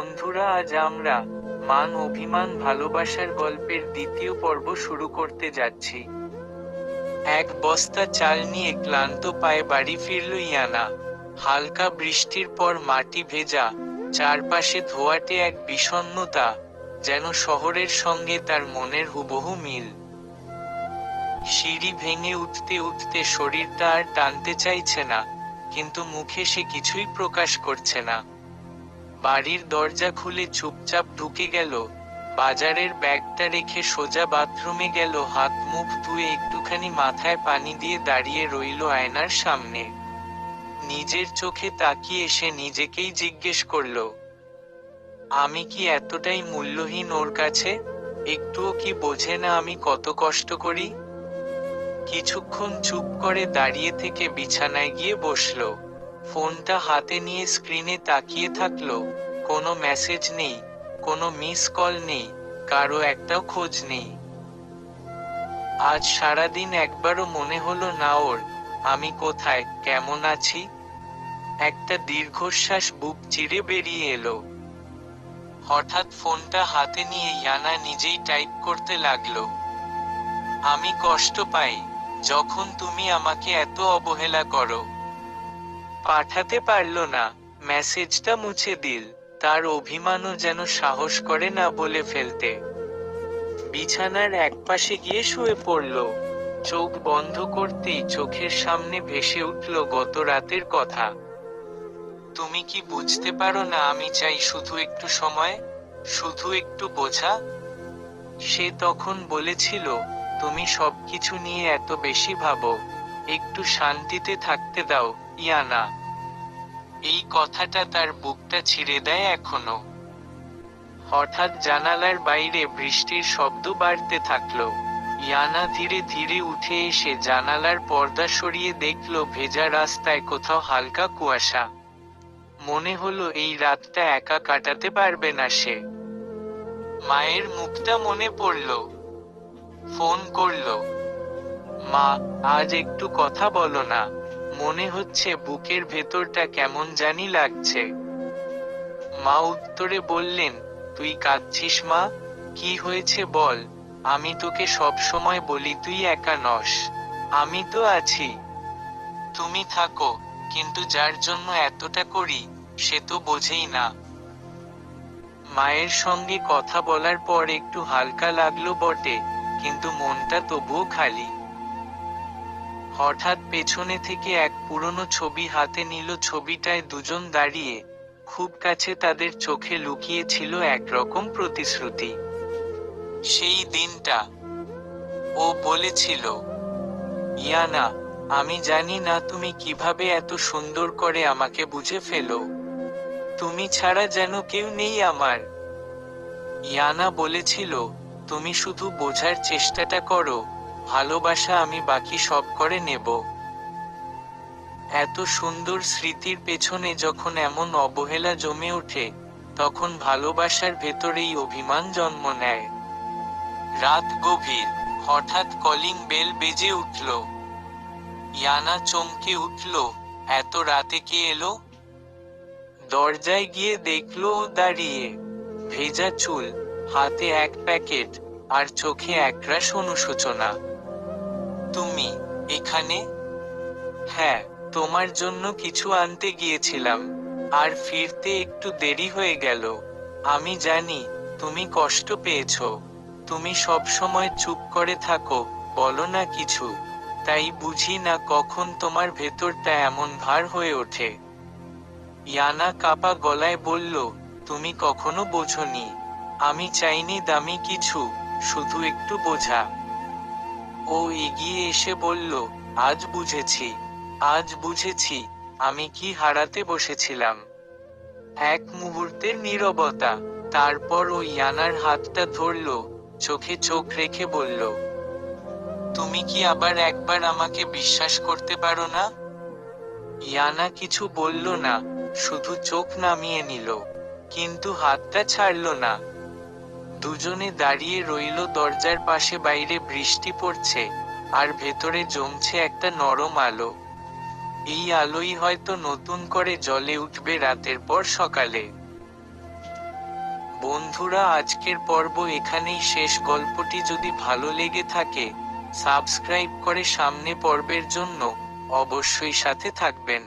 বন্ধুরা, আজ আমরা মান অভিমান ভালোবাসার গল্পের দ্বিতীয় পর্ব শুরু করতে যাচ্ছি। এক বস্তা চাল নিয়ে ক্লান্ত পায়ে বাড়ি ফিরল ইয়ানা। হালকা বৃষ্টির পর মাটি ভেজা, চারপাশে ধোয়াটে এক বিষণ্ণতা যেন শহরের সঙ্গে তার মনের হুবহু মিল। সিঁড়ি ভেঙে উঠতে উঠতে শরীরটা আর টানতে চাইছে না, কিন্তু মুখে সে কিছুই প্রকাশ করছে না। বাড়ির দরজা খুলে চুপচাপ ঢুকে গেল। বাজারের ব্যাগটা রেখে সোজা বাথরুমে গেল। হাত মুখ ধুয়ে একটুখানি মাথায় পানি দিয়ে দাঁড়িয়ে রইল আয়নার সামনে। নিজের চোখে তাকিয়ে এসে নিজেকেই জিজ্ঞেস করল, আমি কি এতটাই মূল্যহীন ওর কাছে? একটুও কি বোঝে না আমি কত কষ্ট করি? কিছুক্ষণ চুপ করে দাঁড়িয়ে থেকে বিছানায় গিয়ে বসল। ফোনটা হাতে নিয়ে স্ক্রিনে তাকিয়ে থাকল। কোনো মেসেজ নেই, কোনো মিস কল নেই, কারও একটাও খোঁজ নেই। আজ সারাদিন একবারও মনে হলো, না ওর, আমি কোথায়, কেমন আছি? একটা দীর্ঘশ্বাস বুক চিরে বেরিয়ে এলো। হঠাৎ ফোনটা হাতে নিয়ে ইয়ানা নিজেই টাইপ করতে লাগল। আমি কষ্ট পাই, যখন তুমি আমাকে এত অবহেলা করো। পাঠাতে পারল না। মেসেজটা মুছে দিল। তার অভিমানও যেন সাহস করে না বলে ফেলতে। বিছানার একপাশে গিয়ে শুয়ে পড়ল। চোখ বন্ধ করতেই চোখের সামনে ভেসে উঠল গত রাতের কথা। তুমি কি বুঝতে পারো না আমি চাই শুধু একটু সময়? শুধু একটু বোঝা? সে তখন বলেছিল, তুমি সবকিছু নিয়ে এত বেশি ভাবো। একটু শান্তিতে থাকতে দাও। ইয়ানা, এই কথাটা তার বুকটা ছিঁড়ে দেয় এখনও। হঠাৎ জানালার বাইরে বৃষ্টির শব্দ বাড়তে থাকল। ইয়ানা ধীরে ধীরে উঠে এসে জানালার পর্দা সরিয়ে দেখল ভেজা রাস্তায় কোথাও হালকা কুয়াশা। মনে হলো এই রাতটা একা কাটাতে পারবে না সে। মায়ের মুখটা মনে পড়ল। ফোন করল, মা, আজ একটু কথা বলো না। মনে হচ্ছে বুকের ভেতরটা কেমন জানি লাগছে। মা উত্তরে বললেন, তুই কাঁদছিস মা? কি হয়েছে বল? আমি তোকে সব সময় বলি তুই একা নস। আমি তো আছি। তুমি থাকো, কিন্তু যার জন্য এতটা করি, সে তো বোঝেই না। মায়ের সঙ্গে কথা বলার পর একটু হালকা লাগল বটে, কিন্তু মনটা তবুও খালি। হঠাৎ পেছনে থেকে এক পুরনো ছবি হাতে নিল। ছবিটায় দুজন দাঁড়িয়ে খুব কাছে তাদের চোখে লুকিয়ে ছিল একরকম প্রতিশ্রুতি। সেই দিনটা, ও বলেছিল। ইয়ানা, আমি জানি না তুমি কীভাবে এত সুন্দর করে আমাকে বুঝে ফেলো। তুমি ছাড়া যেন কেউ নেই আমার। ইয়ানা বলেছিল, তুমি শুধু বোঝার চেষ্টাটা করো। ভালোবাসা আমি বাকি সব করে নেব। এত সুন্দর স্মৃতির পেছনে যখন এমন অবহেলা জমে ওঠে, তখন ভালোবাসার ভেতরেই অভিমান জন্ম নেয়। রাত গভীর, হঠাৎ কলিং বেল বেজে উঠল। ইয়ানা চমকে উঠল, এত রাতে কে এলো? দরজায় গিয়ে দেখল দাঁড়িয়ে, ভেজা চুল, হাতে এক প্যাকেট, আর চোখে একরাশ অনুশোচনা। তুমি এখানে? হ্যাঁ তোমার জন্য কিছু আনতে গিয়েছিলাম, আর ফিরতে একটু দেরি হয়ে গেল। আমি জানি তুমি কষ্ট পেয়েছ। তুমি সব সময় চুপ করে থাকো, বলো না কিছু। তাই বুঝি না কখন তোমার ভেতরটা এমন ভার হয়ে ওঠে। ইয়ানা কাপা গলায় বলল, তুমি কখনো বোঝনি। আমি চাইনি দামি কিছু, শুধু একটু বোঝা। ও এগিয়ে এসে বলল, আজ বুঝেছি আজ বুঝেছি, আমি কি হারাতে বসেছিলাম। এক মুহূর্তের নীরবতা, তারপর ও ইয়ানার হাতটা ধরল, চোখে চোখ রেখে বলল, তুমি কি আবার একবার আমাকে বিশ্বাস করতে পারো না? ইয়ানা কিছু বলল না, শুধু চোখ নামিয়ে নিল, কিন্তু হাতটা ছাড়ল না। দুজনে দাঁড়িয়ে রইল দরজার পাশে বাইরে বৃষ্টি পড়ছে আর ভেতরে জমছে একটা নরম আলো। এই আলোই হয়তো নতুন করে জলে উঠবে রাতের পর সকালে। বন্ধুরা, আজকের পর্ব এখানেই শেষ। গল্পটি যদি ভালো লেগে থাকে, সাবস্ক্রাইব করে সামনে পর্বের জন্য অবশ্যই সাথে থাকবেন।